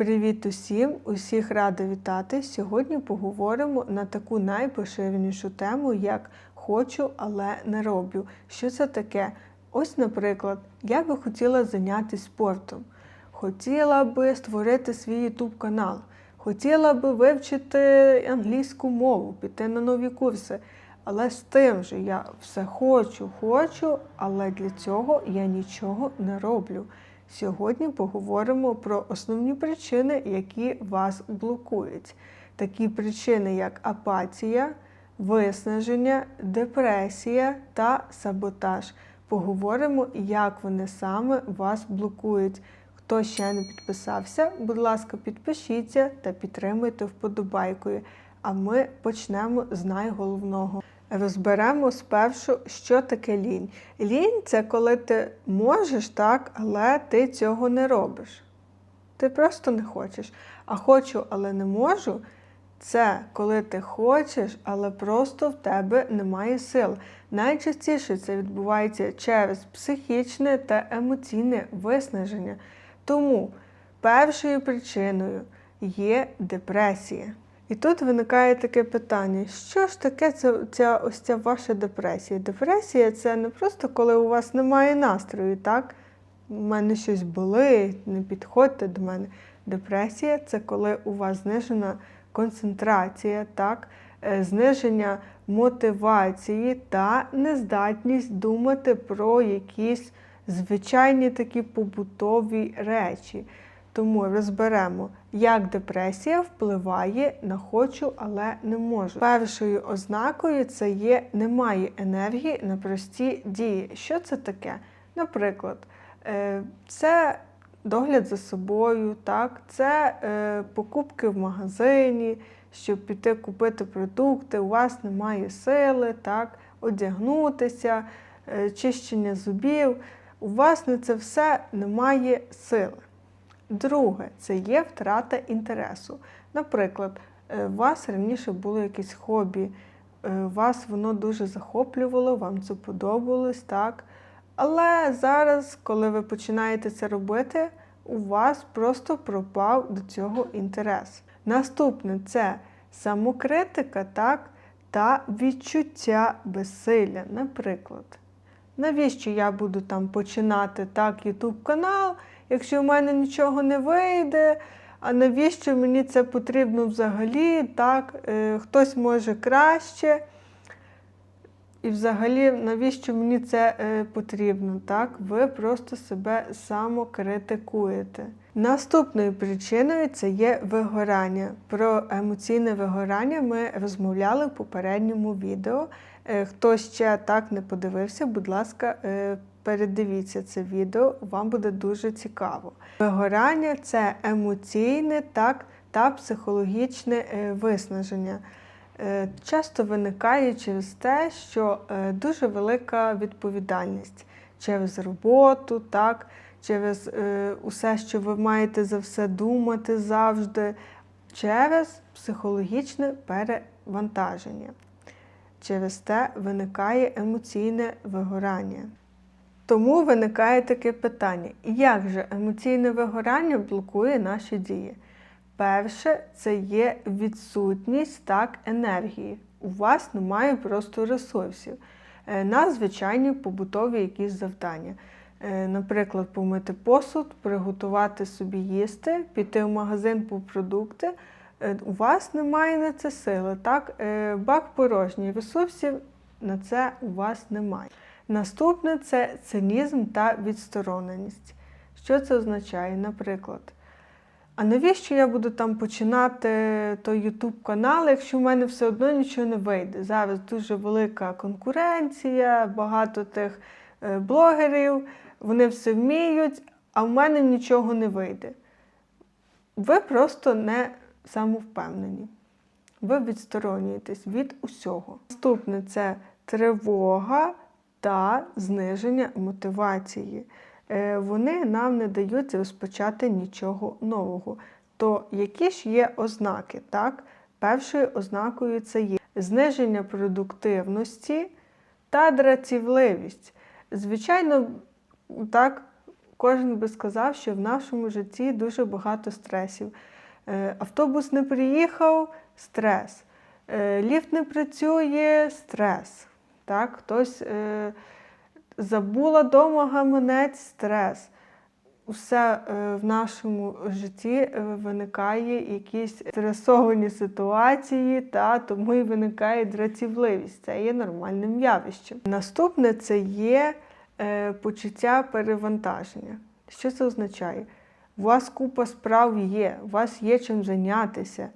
Привіт усім! Усіх рада вітати. Сьогодні поговоримо на таку найпоширенішу тему, як хочу, але не роблю. Що це таке? Ось, наприклад, я би хотіла зайнятися спортом. Хотіла би створити свій YouTube канал. Хотіла би вивчити англійську мову, піти на нові курси. Але з тим же я все хочу, хочу, але для цього я нічого не роблю. Сьогодні поговоримо про основні причини, які вас блокують. Такі причини, як апатія, виснаження, депресія та саботаж. Поговоримо, як вони саме вас блокують. Хто ще не підписався, будь ласка, підпишіться та підтримуйте вподобайкою. А ми почнемо з найголовного. Розберемо спершу, що таке лінь. Лінь це коли ти можеш так, але ти цього не робиш. Ти просто не хочеш. А хочу, але не можу. Це коли ти хочеш, але просто в тебе немає сил. Найчастіше це відбувається через психічне та емоційне виснаження. Тому першою причиною є депресія. І тут виникає таке питання: що ж таке ця, ця ось ця ваша депресія? Депресія це не просто коли у вас немає настрою, так? У мене щось болить, не підходьте до мене. Депресія це коли у вас знижена концентрація, так? Е, зниження мотивації та нездатність думати про якісь звичайні такі побутові речі. Тому розберемо, як депресія впливає на хочу, але не можу. Першою ознакою це є немає енергії на прості дії. Що це таке? Наприклад, е, це догляд за собою, так? це е, покупки в магазині, щоб піти купити продукти, у вас немає сили, так? одягнутися, е, чищення зубів. У вас на це все немає сили. Друге, це є втрата інтересу. Наприклад, е, у вас раніше було якесь хобі, е, вас воно дуже захоплювало, вам це подобалось, так? Але зараз, коли ви починаєте це робити, у вас просто пропав до цього інтерес. Наступне це самокритика, так? Та відчуття безсилля. Наприклад, навіщо я буду там починати так YouTube канал? Якщо в мене нічого не вийде, а навіщо мені це потрібно взагалі? Так, е, Хтось може краще. І взагалі, навіщо мені це е, потрібно? Так? Ви просто себе самокритикуєте. Наступною причиною це є вигорання. Про емоційне вигорання ми розмовляли в попередньому відео. Е, хто ще так не подивився, будь ласка, передивіться це відео, вам буде дуже цікаво. Вигорання це емоційне так, та психологічне е, виснаження. Е, часто виникає через те, що е, дуже велика відповідальність через роботу, так, через усе, що ви маєте за все думати завжди, через психологічне перевантаження. Через те виникає емоційне вигорання. Тому виникає таке питання: як же емоційне вигорання блокує наші дії? Перше, це є відсутність так енергії. У вас немає просто ресурсів е, на звичайні побутові якісь завдання. Е, наприклад, помити посуд, приготувати собі їсти, піти в магазин по продукти. Е, у вас немає на це сили. Так? Бак порожній, ресурсів на це у вас немає. Наступне це цинізм та відстороненість. Що це означає? Наприклад, а навіщо я буду там починати той YouTube канал, якщо в мене все одно нічого не вийде? Зараз дуже велика конкуренція, багато тих е, блогерів, вони все вміють, а в мене нічого не вийде. Ви просто не самовпевнені. Ви відсторонюєтесь від усього. Наступне це тривога та зниження мотивації. Е, вони нам не дають розпочати нічого нового. То які ж є ознаки? Так? Першою ознакою це є зниження продуктивності та дратівливість. Звичайно, так, кожен би сказав, що в нашому житті дуже багато стресів. Е, Автобус не приїхав стрес. Е, Ліфт не працює стрес. Так? Хтось е, забула дома гаманець стрес. Усе е, в нашому житті е, виникає якісь стресовані ситуації, та тому і виникає дратівливість. Це є нормальним явищем. Наступне це є е, почуття перевантаження. Що це означає? У вас купа справ є, у вас є чим зайнятися,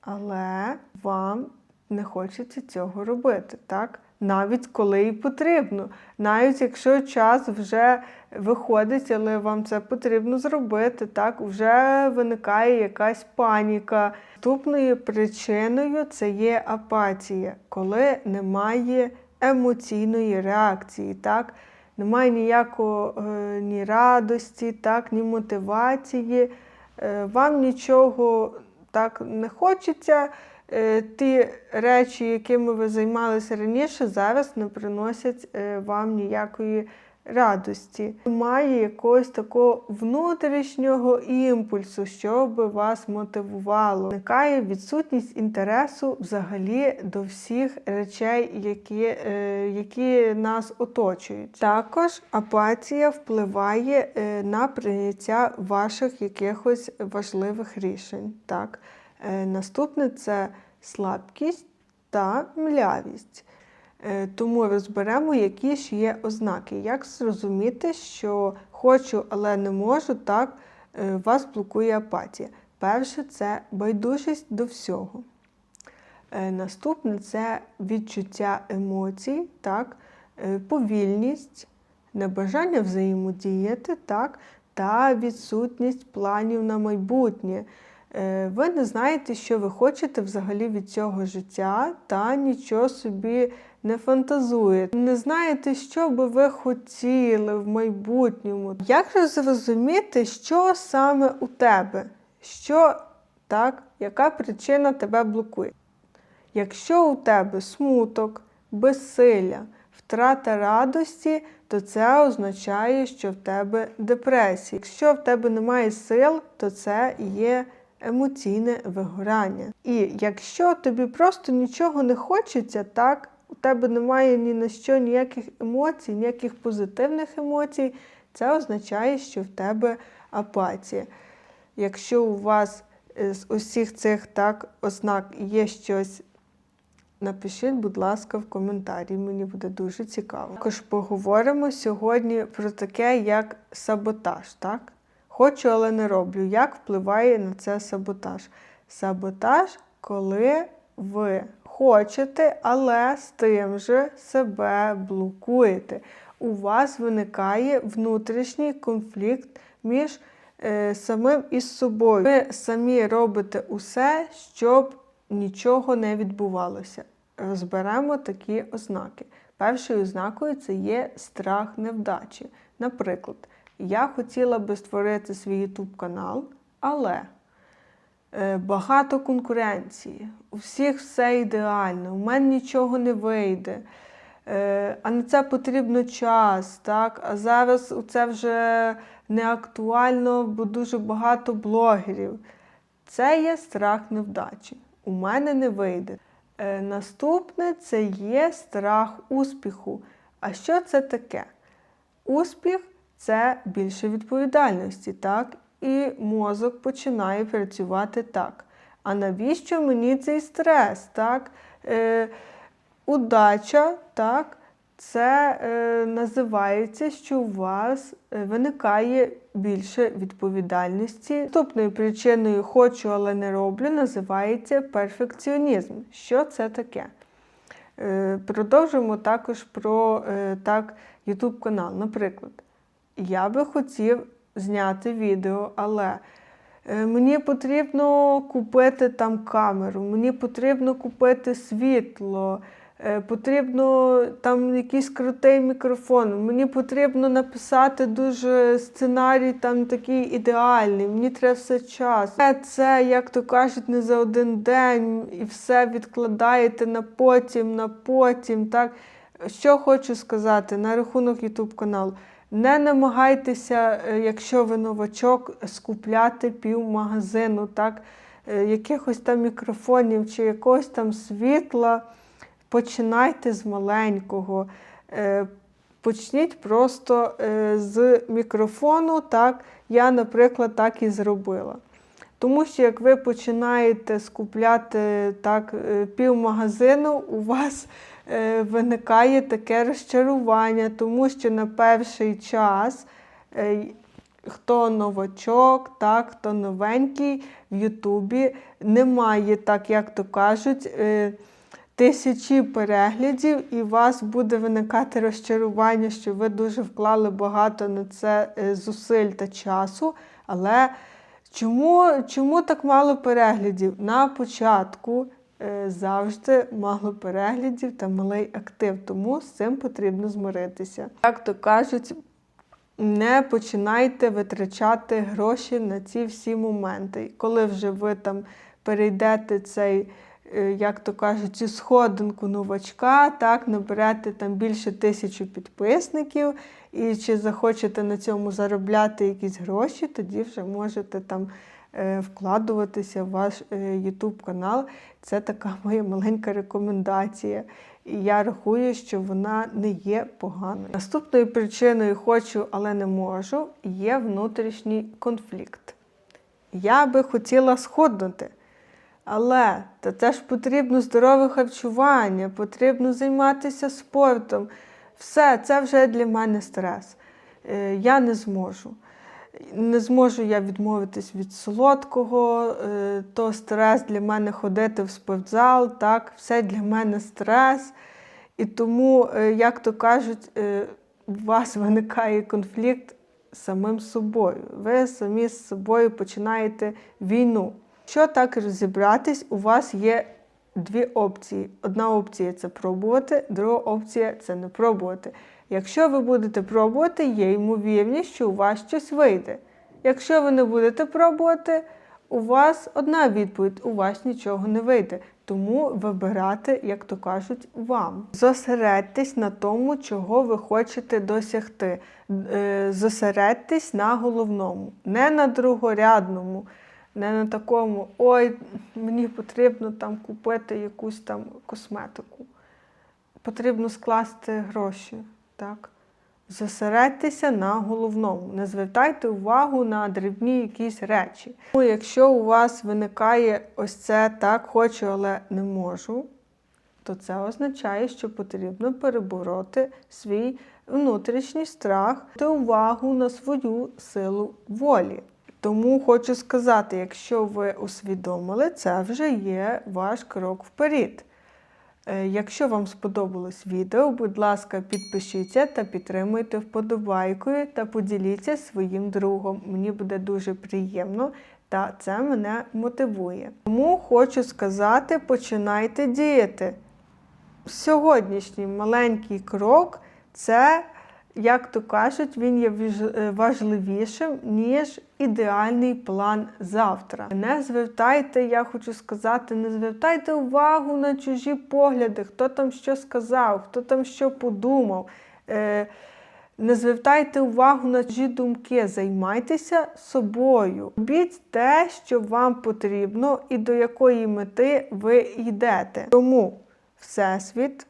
але вам не хочеться цього робити, так? Навіть коли і потрібно. Навіть якщо час вже виходить, але вам це потрібно зробити, так вже виникає якась паніка. Наступною причиною це є апатія, коли немає емоційної реакції, так? Немає ніякого е, ні радості, так, ні мотивації. Е, вам нічого так не хочеться. Е, ті речі, якими ви займалися раніше, зараз не приносять е, вам ніякої радості. Немає якогось такого внутрішнього імпульсу, що би вас мотивувало. Виникає відсутність інтересу взагалі до всіх речей, які, е, які нас оточують. Також апатія впливає на прийняття ваших якихось важливих рішень. Так? Е, Наступне це слабкість та млявість. Е, Тому розберемо, які ж є ознаки. Як зрозуміти, що хочу, але не можу, так е, вас блокує апатія. Перше це байдужість до всього. Наступне це відчуття емоцій, так, повільність, небажання взаємодіяти, так, та відсутність планів на майбутнє. Е, Ви не знаєте, що ви хочете взагалі від цього життя, та нічого собі не фантазуєте. Не знаєте, що би ви хотіли в майбутньому. Як же зрозуміти, що саме у тебе? Що так, яка причина тебе блокує? Якщо у тебе смуток, безсилля, втрата радості, то це означає, що в тебе депресія. Якщо в тебе немає сил, то це є емоційне вигорання. І якщо тобі просто нічого не хочеться, так, у тебе немає ні на що ніяких емоцій, ніяких позитивних емоцій, це означає, що в тебе апатія. Якщо у вас е, з усіх цих так ознак є щось Напишіть, будь ласка, в коментарі, мені буде дуже цікаво. Також поговоримо сьогодні про таке, як саботаж. так? Хочу, але не роблю. Як впливає на це саботаж? Саботаж, коли ви хочете, але з тим же себе блокуєте. У вас виникає внутрішній конфлікт між е, самим із собою. Ви самі робите усе, щоб нічого не відбувалося. Розберемо такі ознаки. Першою ознакою це є страх невдачі. Наприклад, я хотіла би створити свій YouTube канал, але е, багато конкуренції, у всіх все ідеально, у мене нічого не вийде. Е, А на це потрібно час, так? А зараз це вже не актуально, бо дуже багато блогерів. Це є страх невдачі. У мене не вийде. Е, Наступне це є страх успіху. А що це таке? Успіх це більше відповідальності, так? І мозок починає працювати так. А навіщо мені цей стрес? так? Е, удача, так? Це е, називається, що у вас е, виникає більше відповідальності. Наступною причиною хочу, але не роблю, називається перфекціонізм. Що це таке? Е, продовжимо також про е, так, YouTube канал. Наприклад, я би хотів зняти відео, але е, мені потрібно купити там камеру, мені потрібно купити світло. Е, Потрібно там якийсь крутий мікрофон. Мені потрібно написати дуже сценарій там такий ідеальний. Мені треба все час. Це, як то кажуть, не за один день і все відкладаєте на потім, на потім. Так що хочу сказати на рахунок YouTube каналу. Не намагайтеся, е, якщо ви новачок, скупляти пів магазину, так, е, якихось там мікрофонів чи якогось там світла. Починайте з маленького. Е, Почніть просто з мікрофону. Так, я, наприклад, так і зробила. Тому що як ви починаєте скупляти так, е, півмагазину, у вас е, виникає таке розчарування, тому що на перший час е, хто новачок, так, хто новенький в Ютубі, немає, так як то кажуть, тисячі переглядів, і у вас буде виникати розчарування, що ви дуже вклали багато на це зусиль та часу. Але чому, чому так мало переглядів? На початку е, завжди мало переглядів та малий актив, тому з цим потрібно змиритися. Як то кажуть, не починайте витрачати гроші на ці всі моменти. Коли вже ви там перейдете цей, е, як то кажуть, цю сходинку новачка, так, наберете там більше тисячі підписників, і чи захочете на цьому заробляти якісь гроші, тоді вже можете там е, вкладуватися в ваш е, YouTube канал. Це така моя маленька рекомендація. І я рахую, що вона не є поганою. Наступною причиною хочу, але не можу, є внутрішній конфлікт. Я би хотіла сходнути. Але та це ж потрібно здорове харчування, потрібно займатися спортом. Все, це вже для мене стрес. Е, Я не зможу. Не зможу я відмовитись від солодкого, е, то стрес для мене ходити в спортзал, так, все для мене стрес. І тому, е, як то кажуть, у вас виникає конфлікт з самим собою. Ви самі з собою починаєте війну. Що так розібратись, у вас є дві опції. Одна опція це пробувати, друга опція це не пробувати. Якщо ви будете пробувати, є ймовірність, що у вас щось вийде. Якщо ви не будете пробувати, у вас одна відповідь, у вас нічого не вийде. Тому вибирати, як то кажуть, вам. Зосередьтесь на тому, чого ви хочете досягти. Е, Зосередьтесь на головному, не на другорядному, не на такому, ой, мені потрібно там купити якусь там косметику. Потрібно скласти гроші. Так? Зосередьтеся на головному. Не звертайте увагу на дрібні якісь речі. Ну, якщо у вас виникає ось це так, хочу, але не можу, то це означає, що потрібно перебороти свій внутрішній страх та увагу на свою силу волі. Тому хочу сказати, якщо ви усвідомили, це вже є ваш крок вперед. Е, Якщо вам сподобалось відео, будь ласка, підпишіться та підтримуйте вподобайкою та поділіться своїм другом. Мені буде дуже приємно та це мене мотивує. Тому хочу сказати, починайте діяти. Сьогоднішній маленький крок це, як то кажуть, він є е, важливішим, ніж ідеальний план завтра. Не звертайте, я хочу сказати, не звертайте увагу на чужі погляди, хто там що сказав, хто там що подумав. Е, не звертайте увагу на чужі думки, займайтеся собою. Робіть те, що вам потрібно і до якої мети ви йдете. Тому Всесвіт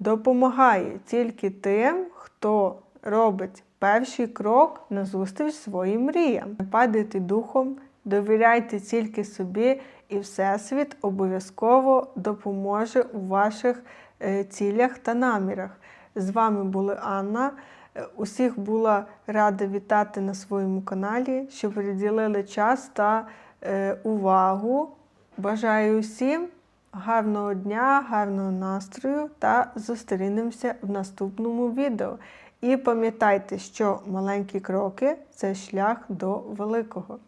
допомагає тільки тим, хто робить перший крок назустріч своїм мріям. Падайте духом, довіряйте тільки собі, і Всесвіт обов'язково допоможе у ваших е, цілях та намірах. З вами була Анна. Е, Усіх була рада вітати на своєму каналі, що приділили час та е, увагу. Бажаю усім гарного дня, гарного настрою та зустрінемося в наступному відео. І пам'ятайте, що маленькі кроки це шлях до великого.